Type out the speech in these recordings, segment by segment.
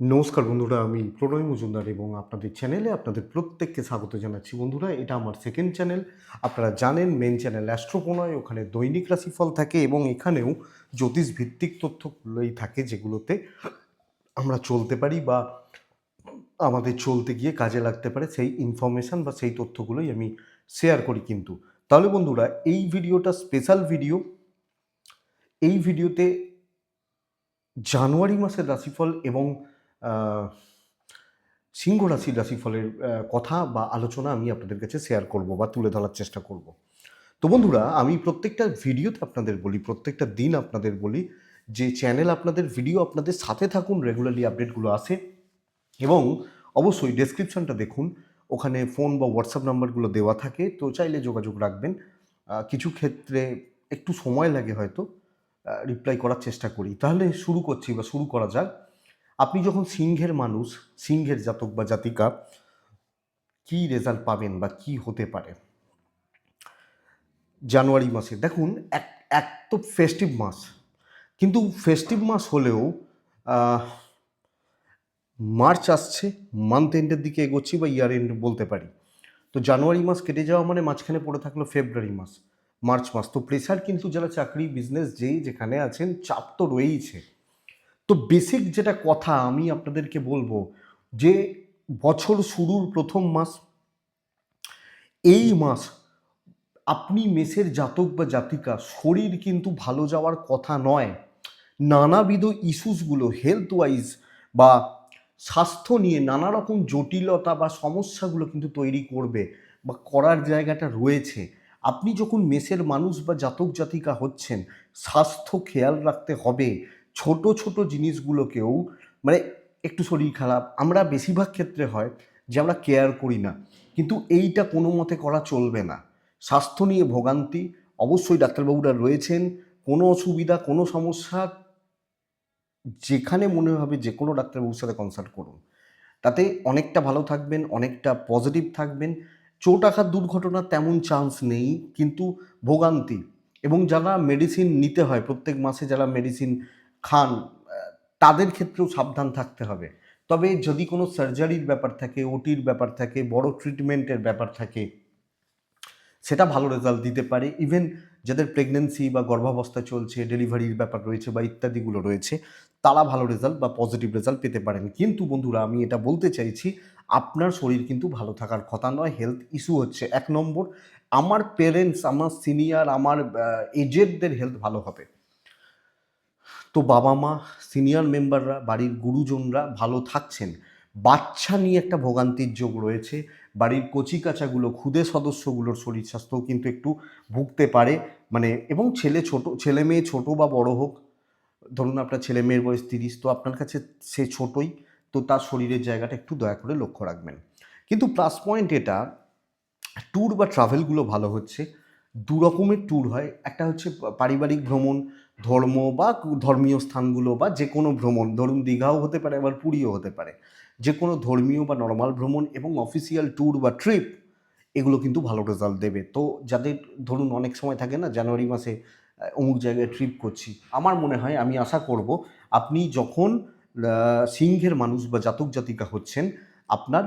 নমস্কার বন্ধুরা, আমি প্রণয় মজুমদার এবং আপনাদের চ্যানেলে আপনাদের প্রত্যেককে স্বাগত জানাচ্ছি। বন্ধুরা, এটা আমার সেকেন্ড চ্যানেল আপনারা জানেন মেন চ্যানেল অ্যাস্ট্রোপনয় ওখানে দৈনিক রাশিফল থাকে এবং এখানেও জ্যোতিষ ভিত্তিক তথ্যগুলোই থাকে যেগুলোতে আমরা চলতে পারি বা আমাদের চলতে গিয়ে কাজে লাগতে পারে। সেই ইনফরমেশান বা সেই তথ্যগুলোই আমি শেয়ার করি কিন্তু। তাহলে বন্ধুরা, এই ভিডিওটা স্পেশাল ভিডিও এই ভিডিওতে জানুয়ারি মাসের রাশিফল এবং সিংহ রাশির রাশিফলের কথা বা আলোচনা আমি আপনাদের কাছে শেয়ার করব বা তুলে ধরার চেষ্টা করব। তো বন্ধুরা, আমি প্রত্যেকটা ভিডিওতে আপনাদের বলি, প্রত্যেকটা দিন আপনাদের বলি যে চ্যানেল আপনাদের ভিডিও আপনাদের সাথে থাকুন রেগুলারলি আপডেটগুলো আসে এবং অবশ্যই ডেসক্রিপশনটা দেখুন, ওখানে ফোন বা হোয়াটসঅ্যাপ নাম্বারগুলো দেওয়া থাকে, তো চাইলে যোগাযোগ রাখবেন। কিছু ক্ষেত্রে একটু সময় লাগে হয়তো রিপ্লাই করার চেষ্টা করি। তাহলে শুরু করছি বা শুরু করা যাক। আপনি যখন সিংহের মানুষ, সিংহের জাতক বা জাতিকা, কি রেজাল্ট পাবেন বা কি হতে পারে? জানুয়ারি মাসে। দেখুন, এক এক তো ফেস্টিভ মাস। কিন্তু ফেস্টিভ মাস হলেও মার্চ আসছে মান্থ এন্ডের দিকে এগোচ্ছি বা ইয়ার এন্ড বলতে পারি। তো জানুয়ারি মাস কেটে যাওয়া মানে মাঝখানে পড়ে থাকল ফেব্রুয়ারি মাস। মার্চ মাস। তো প্রেশার কিন্তু যারা চাকরি বিজনেস যেই যেখানে আছেন, চাপ তো রয়েইছে। তো বেসিক যেটা কথা আমি আপনাদেরকে বলব যে বছর শুরুর প্রথম মাস, এই মাস আপনি মেসের জাতক বা জাতিকা, শরীর কিন্তু ভালো যাওয়ার কথা নয়। নানাবিধ ইস্যুসগুলো হেলথ ওয়াইজ বা স্বাস্থ্য নিয়ে নানা রকম জটিলতা বা সমস্যাগুলো কিন্তু তৈরি করবে বা করার জায়গাটা রয়েছে। আপনি যখন মেসের মানুষ বা জাতক জাতিকা হচ্ছেন, স্বাস্থ্য খেয়াল রাখতে হবে। ছোট ছোট জিনিসগুলোকেও মানে একটু শরীর খারাপ। আমরা বেশিরভাগ ক্ষেত্রে হয় যে আমরা কেয়ার করি না। কিন্তু এইটা কোনো মতে করা চলবে না। স্বাস্থ্য নিয়ে ভোগান্তি, অবশ্যই ডাক্তারবাবুরা রয়েছেন। কোনো অসুবিধা, কোনো সমস্যা, যেখানে মনে হবে যে কোনো ডাক্তারবাবুর সাথে কনসাল্ট করুন। তাতে অনেকটা ভালো থাকবেন, অনেকটা পজিটিভ থাকবেন। চোট আঘাত দুর্ঘটনার তেমন চান্স নেই, কিন্তু ভোগান্তি। এবং যারা মেডিসিন নিতে হয়, প্রত্যেক মাসে যারা মেডিসিন খান তাদের ক্ষেত্রেও সাবধান থাকতে হবে। তবে যদি কোনো সার্জারির ব্যাপার থাকে ওটির ব্যাপার থাকে, বড় ট্রিটমেন্টের ব্যাপার থাকে, সেটা ভালো রেজাল্ট দিতে পারে। ইভেন যাদের প্রেগনেন্সি বা গর্ভাবস্থা চলছে ডেলিভারির ব্যাপার রয়েছে বা ইত্যাদিগুলো রয়েছে, তারা ভালো রেজাল্ট বা পজিটিভ রেজাল্ট পেতে পারেন। কিন্তু বন্ধুরা, আমি এটা বলতে চাইছি, আপনার শরীর কিন্তু ভালো থাকার কথা নয় হেলথ ইস্যু হচ্ছে এক নম্বর। আমার পেরেন্টস আমার সিনিয়র আমার এজেডদের হেলথ ভালো হবে। তো বাবা মা সিনিয়র মেম্বাররা বাড়ির গুরুজনরা ভালো থাকছেন। বাচ্চা নিয়ে একটা ভোগান্তির যোগ রয়েছে। বাড়ির কচি কাচাগুলো ক্ষুদে সদস্যগুলোর শরীর স্বাস্থ্যও কিন্তু একটু ভুগতে পারে। মানে এবং ছেলে ছোট, ছেলে মেয়ে ছোট বা বড় হোক, ধরুন আপনার ছেলে মেয়ের বয়স তিরিশ, তো আপনার কাছে সে ছোটই, তো তার শরীরের জায়গাটা একটু দয়া করে লক্ষ্য রাখবেন। কিন্তু প্লাস পয়েন্ট এটা ট্যুর বা ট্রাভেলগুলো ভালো হচ্ছে। দু রকমের ট্যুর হয়। একটা হচ্ছে পারিবারিক ভ্রমণ ধর্ম বা ধর্মীয় স্থানগুলো বা যে কোনো ভ্রমণ, ধরুন দীঘাও হতে পারে আবার পুরীও হতে পারে, যে কোনো ধর্মীয় বা নর্মাল ভ্রমণ এবং অফিসিয়াল ট্যুর বা ট্রিপ এগুলো কিন্তু ভালো রেজাল্ট দেবে। তো যাদের ধরুন অনেক সময় থাকে না, জানুয়ারি মাসে অমুক জায়গায় ট্রিপ করছি, আমার মনে হয়, আমি আশা করব আপনি যখন সিংহের মানুষ বা জাতক জাতিকা হচ্ছেন, আপনার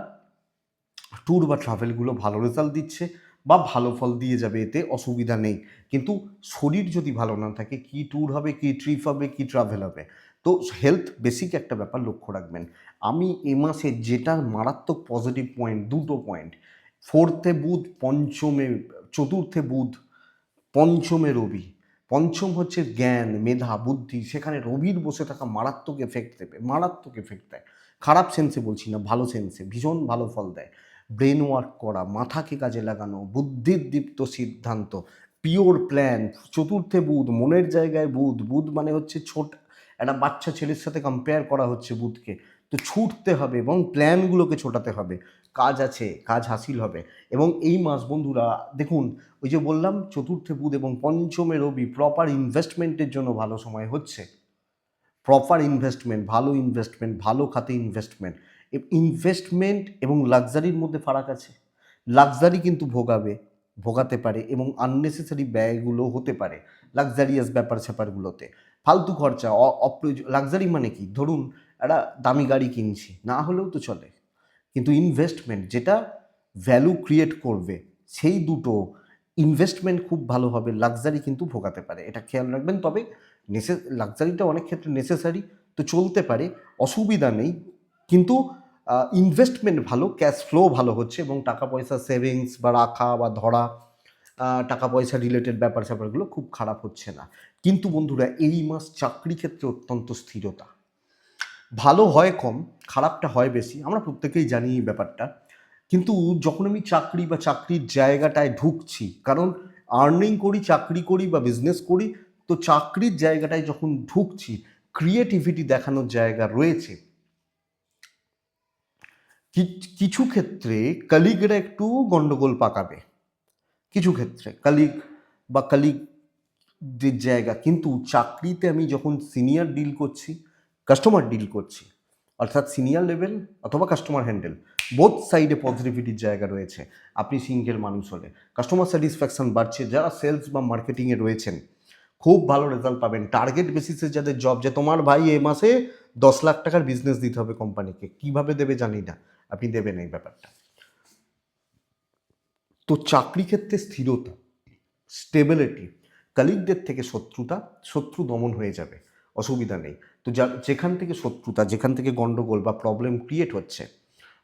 ট্যুর বা ট্রাভেলগুলো ভালো রেজাল্ট দিচ্ছে। বা ভালো ফল দিয়ে যাবে, এতে অসুবিধা নেই। কিন্তু শরীর যদি ভালো না থাকে, কি ট্যুর হবে, কি ট্রিপ হবে, কি ট্রাভেল হবে? তো হেলথ বেসিক একটা ব্যাপার লক্ষ্য রাখবেন। আমি এ মাসে যেটা মারাত্মক পজিটিভ পয়েন্ট দুটো পয়েন্ট ফোর্থে বুধ, পঞ্চমে, চতুর্থে বুধ, পঞ্চমে রবি। পঞ্চম হচ্ছে জ্ঞান, মেধা, বুদ্ধি। সেখানে রবির বসে থাকা মারাত্মক এফেক্ট দেবে, মারাত্মক এফেক্ট দেয়। খারাপ সেন্সে বলছি না, ভালো সেন্সে ভীষণ ভালো ফল দেয়। ব্রেন ওয়ার্ক করা, মাথাকে কাজে লাগানো, বুদ্ধির দীপ্ত সিদ্ধান্ত পিওর প্ল্যান চতুর্থে বুধ, মনের জায়গায় বুধ বুধ মানে হচ্ছে ছোট, একটা বাচ্চা ছেলের সাথে কম্পেয়ার করা হচ্ছে বুধকে। তো ছুটতে হবে এবং প্ল্যানগুলোকে ছোটাতে হবে। কাজ আছে, কাজ হাসিল হবে। এবং এই মাস বন্ধুরা, দেখুন, ওই যে বললাম, চতুর্থে বুধ এবং পঞ্চমে রবি প্রপার ইনভেস্টমেন্টের জন্য ভালো সময় হচ্ছে। প্রপার ইনভেস্টমেন্ট ভালো ইনভেস্টমেন্ট ভালো খাতে ইনভেস্টমেন্ট ইনভেস্টমেন্ট এবং লাক্সারির মধ্যে ফারাক আছে। লাক্সারি কিন্তু ভোগাবে, ভোগাতে পারে এবং আননেসেসারি ব্যয়গুলো হতে পারে লাক্সারিয়াস ব্যাপার স্যাপারগুলোতে। ফালতু খরচা অপ্রয়োজন লাক্সারি মানে কি? ধরুন একটা দামি গাড়ি কিনছি, না হলেও তো চলে। কিন্তু ইনভেস্টমেন্ট যেটা ভ্যালু ক্রিয়েট করবে, সেই দুটো ইনভেস্টমেন্ট খুব ভালো হবে লাক্সারি কিন্তু ভোগাতে পারে। এটা খেয়াল রাখবেন, তবে নেসে লাক্সারিটা অনেক ক্ষেত্রে নেসেসারি তো চলতে পারে, অসুবিধা নেই। কিন্তু ইনভেস্টমেন্ট ভালো ক্যাশ ফ্লো ভালো হচ্ছে এবং টাকা পয়সা সেভিংস বা রাখা বা ধরা টাকা পয়সা রিলেটেড ব্যাপার স্যাপারগুলো খুব খারাপ হচ্ছে না। কিন্তু বন্ধুরা, এই মাস চাকরি ক্ষেত্রে অত্যন্ত স্থিরতা। ভালো হয় কম, খারাপটা হয় বেশি, আমরা প্রত্যেকেই জানি এই ব্যাপারটা। কিন্তু যখন আমি চাকরি বা চাকরির জায়গাটায় ঢুকছি, কারণ আর্নিং করি, চাকরি করি বা বিজনেস করি, তো চাকরির জায়গাটায় যখন ঢুকছি ক্রিয়েটিভিটি দেখানোর জায়গা রয়েছে। কিছু ক্ষেত্রে কালিগরা একটু গন্ডগোল পাকাবে। কিছু ক্ষেত্রে কালিগ বা কালিগদের জায়গা, কিন্তু চাকরিতে আমি যখন সিনিয়র ডিল করছি, কাস্টমার ডিল করছি, অর্থাৎ সিনিয়র লেভেল অথবা কাস্টমার হ্যান্ডেল, বোথ সাইডে পজিটিভিটির জায়গা রয়েছে। আপনি সিঙ্গেল মানুষ হলে কাস্টমার স্যাটিসফ্যাকশন বাড়ছে, যারা সেলস বা মার্কেটিংয়ে রয়েছেন, খুব ভালো রেজাল্ট পাবেন। টার্গেট বেসিসে যাদের জব, যে তোমার ভাই এ মাসে দশ লাখ টাকার বিজনেস দিতে হবে কোম্পানিকে, কীভাবে দেবে জানি না। আপনি দেবেন এই ব্যাপারটা। তো চাকরি ক্ষেত্রে স্থিরতা স্টেবিলিটি কালিগদের থেকে শত্রুতা, শত্রু দমন হয়ে যাবে, অসুবিধা নেই। তো যা, যেখান থেকে শত্রুতা, যেখান থেকে গন্ডগোল বা প্রবলেম ক্রিয়েট হচ্ছে,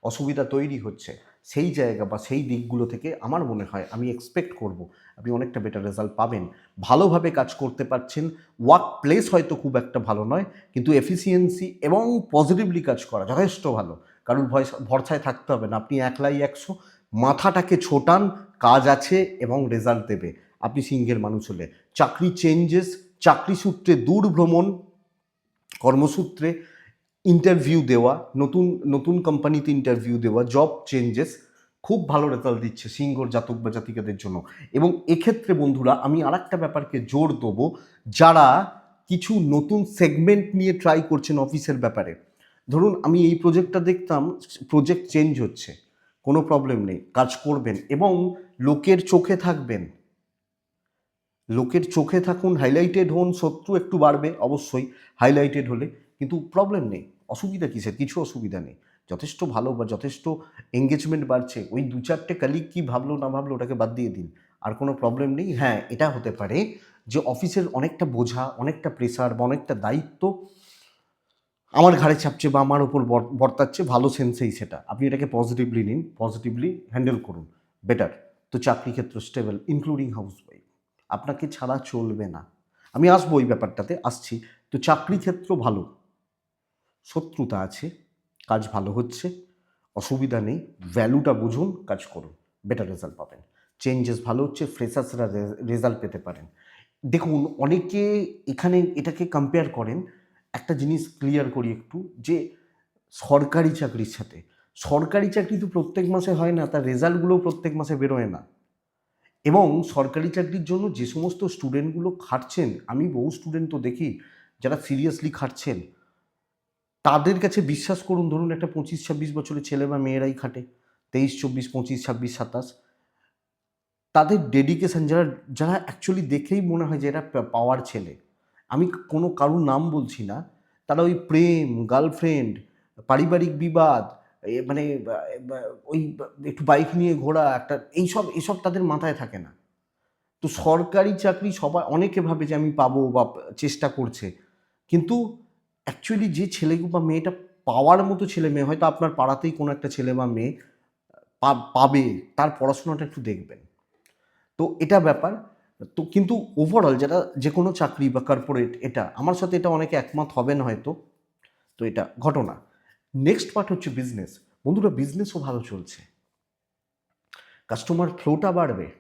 অসুবিধা তৈরি হচ্ছে, সেই জায়গা বা সেই দিকগুলো থেকে আমার মনে হয় আমি এক্সপেক্ট করব, আপনি অনেকটা বেটার রেজাল্ট পাবেন। ভালোভাবে কাজ করতে পারছেন ওয়ার্ক প্লেস হয়তো খুব একটা ভালো নয়, কিন্তু এফিসিয়েন্সি এবং পজিটিভলি কাজ করা যথেষ্ট ভালো। কারণ ভয় ভরসায় থাকতে হবে না। আপনি একলাই একশো, মাথাটাকে ছোটান, কাজ আছে এবং রেজাল্ট দেবে। আপনি সিংহের মানুষ হলে। চাকরি চেঞ্জেস চাকরি সূত্রে দূর ভ্রমণ কর্মসূত্রে ইন্টারভিউ দেওয়া, নতুন নতুন কোম্পানিতে ইন্টারভিউ দেওয়া জব চেঞ্জেস খুব ভালো রেজাল্ট দিচ্ছে সিঙ্গর জাতক বা জাতিকাদের জন্য। এবং এক্ষেত্রে বন্ধুরা, আমি আর একটা ব্যাপারকে জোর দেবো, যারা কিছু নতুন সেগমেন্ট নিয়ে ট্রাই করছেন অফিসের ব্যাপারে। ধরুন আমি এই প্রজেক্টটা দেখতাম প্রজেক্ট চেঞ্জ হচ্ছে, কোনো প্রবলেম নেই, কাজ করবেন এবং লোকের চোখে থাকবেন। লোকের চোখে থাকুন হাইলাইটেড হন, শত্রু একটু বাড়বে, অবশ্যই হাইলাইটেড হলে, কিন্তু প্রবলেম নেই, অসুবিধা কিসের? কিছু অসুবিধা নেই, যথেষ্ট ভালো বা যথেষ্ট এঙ্গেজমেন্ট বাড়ছে, ওই দু চারটে কালিগ কী ভাবলো, না ভাবলো, ওটাকে বাদ দিয়ে দিন, আর কোনো প্রবলেম নেই। হ্যাঁ এটা হতে পারে যে অফিসের অনেকটা বোঝা, অনেকটা প্রেশার বা অনেকটা দায়িত্ব আমার ঘাড়ে চাপছে বা আমার ওপর বর্তাচ্ছে, ভালো সেন্সেই সেটা। আপনি এটাকে পজিটিভলি নিন পজিটিভলি হ্যান্ডেল করুন বেটার তো চাকরি ক্ষেত্র স্টেবল ইনক্লুডিং হাউস ওয়াইফ আপনাকে ছাড়া চলবে না। আমি আসব ওই ব্যাপারটাতে, আসছি। তো চাকরি ক্ষেত্র ভালো। শত্রুতা আছে, কাজ ভালো হচ্ছে, অসুবিধা নেই ভ্যালুটা বুঝুন, কাজ করুন বেটার রেজাল্ট পাবেন। চেঞ্জেস ভালো হচ্ছে ফ্রেশার্সরা রেজাল্ট পেতে পারেন। দেখুন, অনেকে এখানে এটাকে কম্পেয়ার করেন একটা জিনিস ক্লিয়ার করি একটু, যে সরকারি চাকরির সাথে, সরকারি চাকরি তো প্রত্যেক মাসে হয় না, তার রেজাল্টগুলোও প্রত্যেক মাসে বেরোয় না। এবং সরকারি চাকরির জন্য যে সমস্ত স্টুডেন্টগুলো খাটছেন, আমি বহু স্টুডেন্ট তো দেখি, যারা সিরিয়াসলি খাটছেন, তাদের কাছে বিশ্বাস করুন, ধরুন একটা পঁচিশ, ছাব্বিশ বছরের ছেলে বা মেয়েরাই খাটে, তেইশ, চব্বিশ, পঁচিশ, ছাব্বিশ, সাতাশ। তাদের ডেডিকেশন যারা যারা অ্যাকচুয়ালি দেখেই মনে হয় যে এরা পাওয়ার ছেলে। আমি কোনো কারুর নাম বলছি না। তারা ওই প্রেম গার্লফ্রেন্ড পারিবারিক বিবাদ মানে ওই একটু বাইক নিয়ে ঘোরা, একটা, এইসব, এসব তাদের মাথায় থাকে না। তো সরকারি চাকরি সবাই অনেকে ভাবে যে আমি পাবো বা চেষ্টা করছে। কিন্তু অ্যাকচুয়ালি যে ছেলে বা মেয়েটা পাওয়ার মতো ছেলে মেয়ে, হয়তো আপনার পাড়াতেই কোনো একটা ছেলে বা মেয়ে পাবে, তার পড়াশোনাটা একটু দেখবেন। তো এটা ব্যাপার। তো কিন্তু ওভারঅল যেটা যে কোনো চাকরি বা কর্পোরেট এটা আমার সাথে এটা অনেকে একমত হবেন হয়তো, তো এটা ঘটনা। নেক্সট পার্ট হচ্ছে বিজনেস বন্ধুরা বিজনেসও ভালো চলছে। কাস্টমার ফ্লোটা বাড়বে।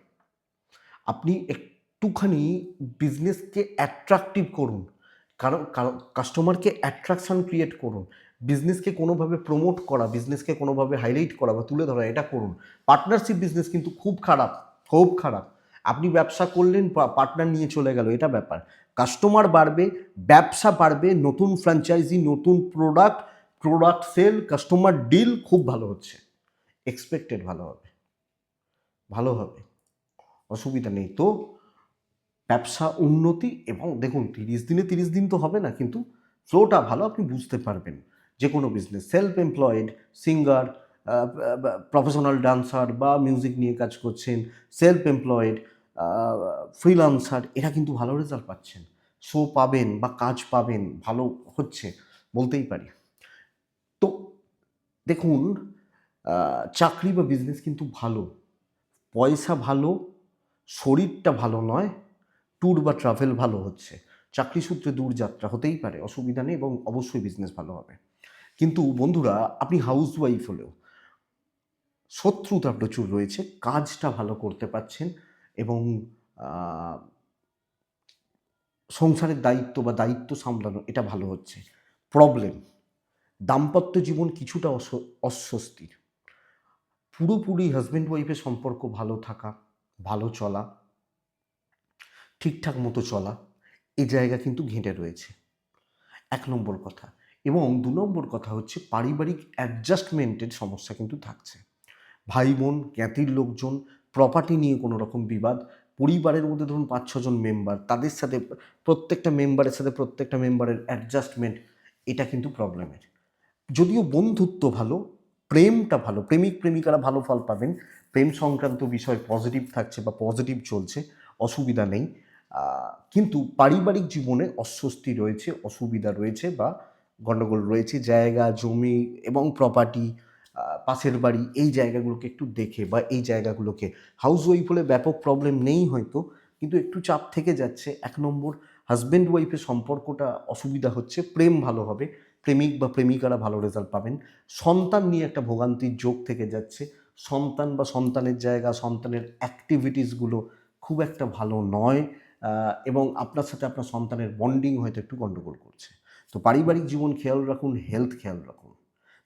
আপনি একটুখানি বিজনেসকে অ্যাট্রাকটিভ করুন। কারণ কাস্টমারকে অ্যাট্রাকশন ক্রিয়েট করুন। বিজনেসকে কোনোভাবে প্রমোট করা বিজনেসকে কোনোভাবে হাইলাইট করা বা তুলে ধরা, এটা করুন। পার্টনারশিপ বিজনেস কিন্তু খুব খারাপ খুব খারাপ। আপনি ব্যবসা করলেন পার্টনার নিয়ে চলে গেল, এটা ব্যাপার। কাস্টমার বাড়বে, ব্যবসা বাড়বে, নতুন ফ্র্যাঞ্চাইজি নতুন product product sale customer deal খুব ভালো হচ্ছে। এক্সপেক্টেড ভালো হবে। ভালো হবে। অসুবিধা নেই। তো ব্যবসা উন্নতি এবং দেখুন, তিরিশ দিনে তিরিশ দিন তো হবে না, কিন্তু ফ্লোটা ভালো, আপনি বুঝতে পারবেন। যে কোনো business self employed singer professional dancer বা মিউজিক নিয়ে কাজ করছেন সেলফ এমপ্লয়েড ফ্রিলান্সার এরা কিন্তু ভালো রেজাল্ট পাচ্ছেন। শো পাবেন বা কাজ পাবেন, ভালো হচ্ছে, বলতেই পারি। তো দেখুন চাকরি বা বিজনেস কিন্তু ভালো। পয়সা ভালো, শরীরটা ভালো নয় ট্যুর বা ট্রাভেল ভালো হচ্ছে। চাকরি সূত্রে দূর যাত্রা হতেই পারে, অসুবিধা নেই এবং অবশ্যই বিজনেস ভালো হবে। কিন্তু বন্ধুরা, আপনি হাউস ওয়াইফ হলেও শত্রুতা প্রচুর রয়েছে, কাজটা ভালো করতে পারছেন এবং সংসারের দায়িত্ব বা দায়িত্ব সামলানো, এটা ভালো হচ্ছে। প্রবলেম দাম্পত্য জীবন কিছুটা অস্বস্তির। পুরোপুরি হাজব্যান্ড ওয়াইফের সম্পর্ক ভালো থাকা, ভালো চলা, ঠিকঠাক মতো চলা, এ জায়গা কিন্তু ঘেঁটে রয়েছে। এক নম্বর কথা। এবং দু নম্বর কথা হচ্ছে পারিবারিক অ্যাডজাস্টমেন্টের সমস্যা কিন্তু থাকছে। ভাই বোন জ্ঞাতির লোকজন প্রপার্টি নিয়ে কোনো রকম বিবাদ, পরিবারের মধ্যে ধরুন পাঁচ ছজন মেম্বার তাদের সাথে প্রত্যেকটা মেম্বারের সাথে প্রত্যেকটা মেম্বারের অ্যাডজাস্টমেন্ট এটা কিন্তু প্রবলেমের যদিও বন্ধুত্ব ভালো, প্রেমটা ভালো, প্রেমিক, প্রেমিকারা ভালো ফল পাবেন। প্রেম সংক্রান্ত বিষয় পজিটিভ থাকছে বা পজিটিভ চলছে, অসুবিধা নেই। কিন্তু পারিবারিক জীবনে অস্বস্তি রয়েছে, অসুবিধা রয়েছে বা গণ্ডগোল রয়েছে, জায়গা, জমি এবং প্রপার্টি পাশের বাড়ি এই জায়গাগুলোকে একটু দেখে বা এই জায়গাগুলোকে। হাউস ওয়াইফ হলে ব্যাপক প্রবলেম নেই হয়তো, কিন্তু একটু চাপ থেকে যাচ্ছে। এক নম্বর হাজব্যান্ড ওয়াইফের সম্পর্কটা অসুবিধা হচ্ছে, প্রেম ভালো হবে, প্রেমিক বা প্রেমিকারা ভালো রেজাল্ট পাবেন। সন্তান নিয়ে একটা ভোগান্তির যোগ থেকে যাচ্ছে। সন্তান বা সন্তানের জায়গা, সন্তানের অ্যাক্টিভিটিসগুলো খুব একটা ভালো নয় এবং আপনার সাথে আপনার সন্তানের বন্ডিং হয়তো একটু গণ্ডগোল করছে। তো পারিবারিক জীবন খেয়াল রাখুন হেলথ খেয়াল রাখুন।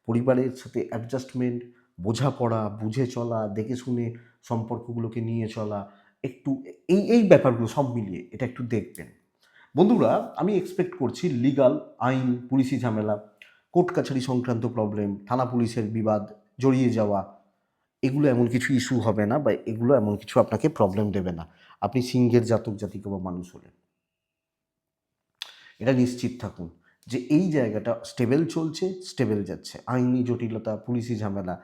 পরিবারের সাথে অ্যাডজাস্টমেন্ট বোঝাপড়া, বুঝে চলা, দেখে শুনে সম্পর্কগুলোকে নিয়ে চলা, একটু এই এই ব্যাপারগুলো সব মিলিয়ে এটা একটু দেখবেন। বন্ধুরা, আমি এক্সপেক্ট করছি লিগাল আইন, পুলিশি ঝামেলা কোর্ট কাছারি সংক্রান্ত প্রবলেম থানা পুলিশের বিবাদ, জড়িয়ে যাওয়া, এগুলো এমন কিছু ইস্যু হবে না বা এগুলো এমন কিছু আপনাকে প্রবলেম দেবে না। আপনি সিংহের জাতক জাতিকা বা মানুষ হলেন। এটা নিশ্চিত থাকুন। যে এই জায়গাটা স্টেবল চলছে স্টেবল যাচ্ছে। আইনি জটিলতা, পুলিশি ঝামেলা,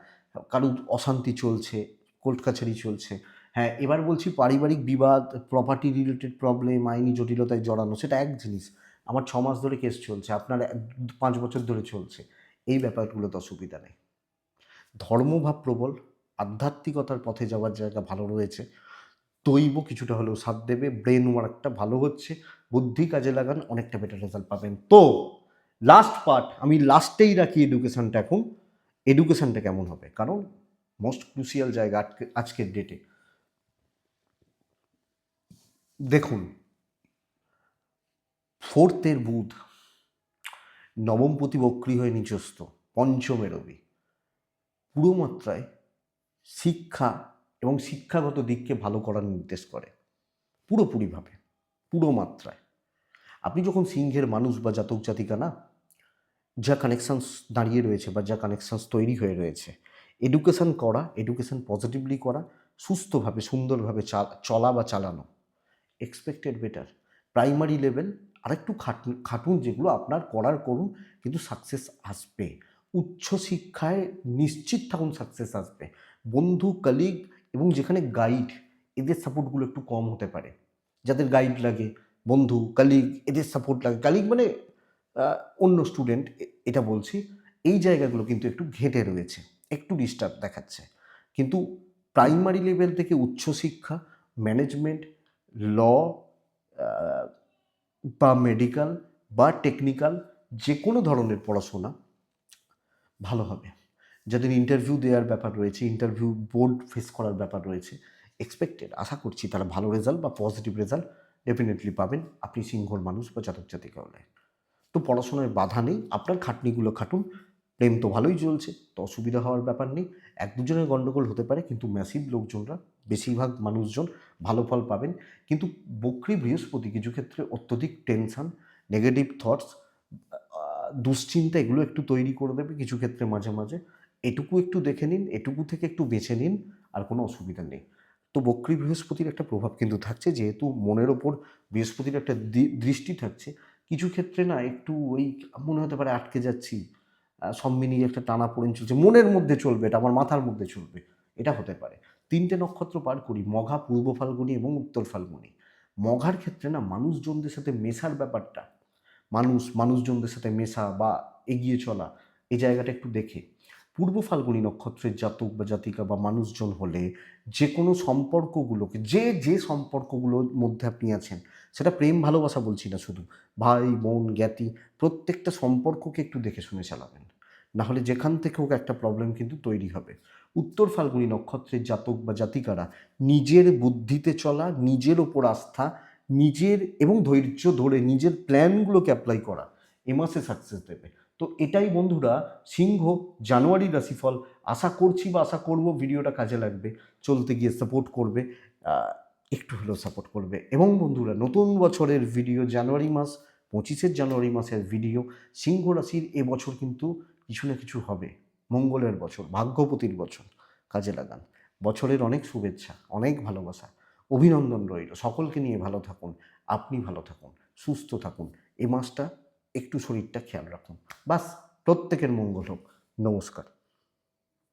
কারুর অশান্তি চলছে কোর্ট কাছারি চলছে। হ্যাঁ এবার বলছি পারিবারিক বিবাদ প্রপার্টি রিলেটেড প্রবলেম আইনি জটিলতায় জড়ানো, সেটা এক জিনিস। আমার ছ মাস ধরে কেস চলছে, আপনার পাঁচ বছর ধরে চলছে। এই ব্যাপারগুলোতে অসুবিধা নেই। ধর্মভাব প্রবল, আধ্যাত্মিকতার পথে যাওয়ার জায়গা ভালো রয়েছে। দৈব কিছুটা হলেও সাথ দেবে ব্রেন ওয়ার্কটা ভালো হচ্ছে। বুদ্ধি কাজে লাগান, অনেকটা বেটার রেজাল্ট পাবেন। তো লাস্ট পার্ট আমি লাস্টেই রাখি এডুকেশনটা এখন। এডুকেশনটা কেমন হবে? কারণ মোস্ট ক্রুশিয়াল জায়গা আজকে, আজকের ডেটে দেখুন ফোর্থের বুধ নবমপতি বক্রী হয়ে নিচস্ত পঞ্চমের রবি। পুরো মাত্রায় শিক্ষা এবং শিক্ষাগত দিককে ভালো করার নির্দেশ করে। পুরোপুরিভাবে। পুরো মাত্রায়। আপনি যখন সিংহের মানুষ বা জাতক জাতিকা না, যা কানেকশানস দাঁড়িয়ে রয়েছে বা যা কানেকশানস তৈরি হয়ে রয়েছে এডুকেশন করা এডুকেশন পজিটিভলি করা, সুস্থভাবে, সুন্দরভাবে চলা বা চালানো এক্সপেক্টেড বেটার প্রাইমারি লেভেল আরেকটু খাটুন খাটুন যেগুলো আপনার করার করুন, কিন্তু সাকসেস আসবে। উচ্চশিক্ষায় নিশ্চিত থাকুন সাকসেস আসবে। বন্ধু কালিগ এবং যেখানে গাইড এদের সাপোর্টগুলো একটু কম হতে পারে। যাদের গাইড লাগে, বন্ধু কালিগ এদের সাপোর্ট লাগে কালিগ মানে অন্য স্টুডেন্ট এটা বলছি, এই জায়গাগুলো কিন্তু একটু ঘেঁটে রয়েছে, একটু ডিস্টার্ব দেখাচ্ছে। কিন্তু প্রাইমারি লেভেল থেকে উচ্চশিক্ষা ম্যানেজমেন্ট ল বা মেডিকেল বা টেকনিক্যাল যে কোনো ধরনের পড়াশোনা, ভালো হবে। যাদের ইন্টারভিউ দেওয়ার ব্যাপার রয়েছে ইন্টারভিউ বোর্ড ফেস করার ব্যাপার রয়েছে এক্সপেক্টেড আশা করছি তারা ভালো রেজাল্ট বা পজিটিভ রেজাল্ট ডেফিনেটলি পাবেন। আপনি সিংহর মানুষ বা জাতক জাতিকা হলে তো পড়াশোনায় বাধা নেই। আপনার খাটনিগুলো খাটুন। প্রেম তো ভালোই চলছে। তো অসুবিধা হওয়ার ব্যাপার নেই। এক দুজনের গণ্ডগোল হতে পারে, কিন্তু ম্যাসিভ লোকজনরা, বেশিরভাগ মানুষজন ভালো ফল পাবেন। কিন্তু বক্রী বৃহস্পতি কিছু ক্ষেত্রে অত্যধিক টেনশন নেগেটিভ থটস দুশ্চিন্তা এগুলো একটু তৈরি করে দেবে কিছু ক্ষেত্রে মাঝে মাঝে। এটুকু একটু দেখে নিন, এটুকু থেকে একটু বেছে নিন, আর কোনো অসুবিধা নেই। তো বক্রী বৃহস্পতির একটা প্রভাব কিন্তু থাকছে, যেহেতু মনের ওপর বৃহস্পতির একটা দৃষ্টি থাকছে, কিছু ক্ষেত্রে না একটু ওই মনে হতে পারে আটকে যাচ্ছি সব মিলিয়ে একটা টানা পড়েন চলছে, মনের মধ্যে চলবে এটা, আমার মাথার মধ্যে চলবে, এটা হতে পারে। তিনটে নক্ষত্র পার করি, মঘা, পূর্ব ফাল্গুনি এবং উত্তর ফাল্গুনি। মঘার ক্ষেত্রে না মানুষজনদের সাথে মেশার ব্যাপারটা, মানুষ, মানুষজনদের সাথে মেশা বা এগিয়ে চলা, এই জায়গাটা একটু দেখে। পূর্ব ফাল্গুনি নক্ষত্রের জাতক বা জাতিকা বা মানুষজন হলে যে কোনো সম্পর্কগুলোকে, যে যে সম্পর্কগুলোর মধ্যে আপনি আছেন, সেটা প্রেম, ভালোবাসা বলছি না শুধু, ভাই, বোন, জ্ঞাতি, প্রত্যেকটা সম্পর্ককে একটু দেখে শুনে চালাবেন। নাহলে যেখান থেকে হোক একটা প্রবলেম কিন্তু তৈরি হবে। উত্তর ফাল্গুনি নক্ষত্রের জাতক বা জাতিকারা নিজের বুদ্ধিতে চলা, নিজের ওপর আস্থা, নিজের এবং ধৈর্য ধরে নিজের প্ল্যানগুলোকে অ্যাপ্লাই করা, এ মাসে সাকসেস দেবে। তো এটাই বন্ধুরা, সিংহ, জানুয়ারি রাশিফল, আশা করছি বা আশা করব ভিডিওটা কাজে লাগবে, চলতে গিয়ে সাপোর্ট করবে একটু হলেও সাপোর্ট করবে। এবং বন্ধুরা, নতুন বছরের ভিডিও জানুয়ারি মাস পঁচিশের জানুয়ারি মাসের ভিডিও সিংহ রাশির এবছর কিন্তু কিছু না কিছু হবে। মঙ্গলের বছর, ভাগ্যপতির বছর, কাজে লাগান। বছরের অনেক শুভেচ্ছা, অনেক ভালোবাসা, অভিনন্দন রইল। সকলকে নিয়ে ভালো থাকুন, আপনি ভালো থাকুন, সুস্থ থাকুন। এ মাসটা একটু শরীরটা খেয়াল রাখুন। বাস প্রত্যেকের মঙ্গল হোক। নমস্কার।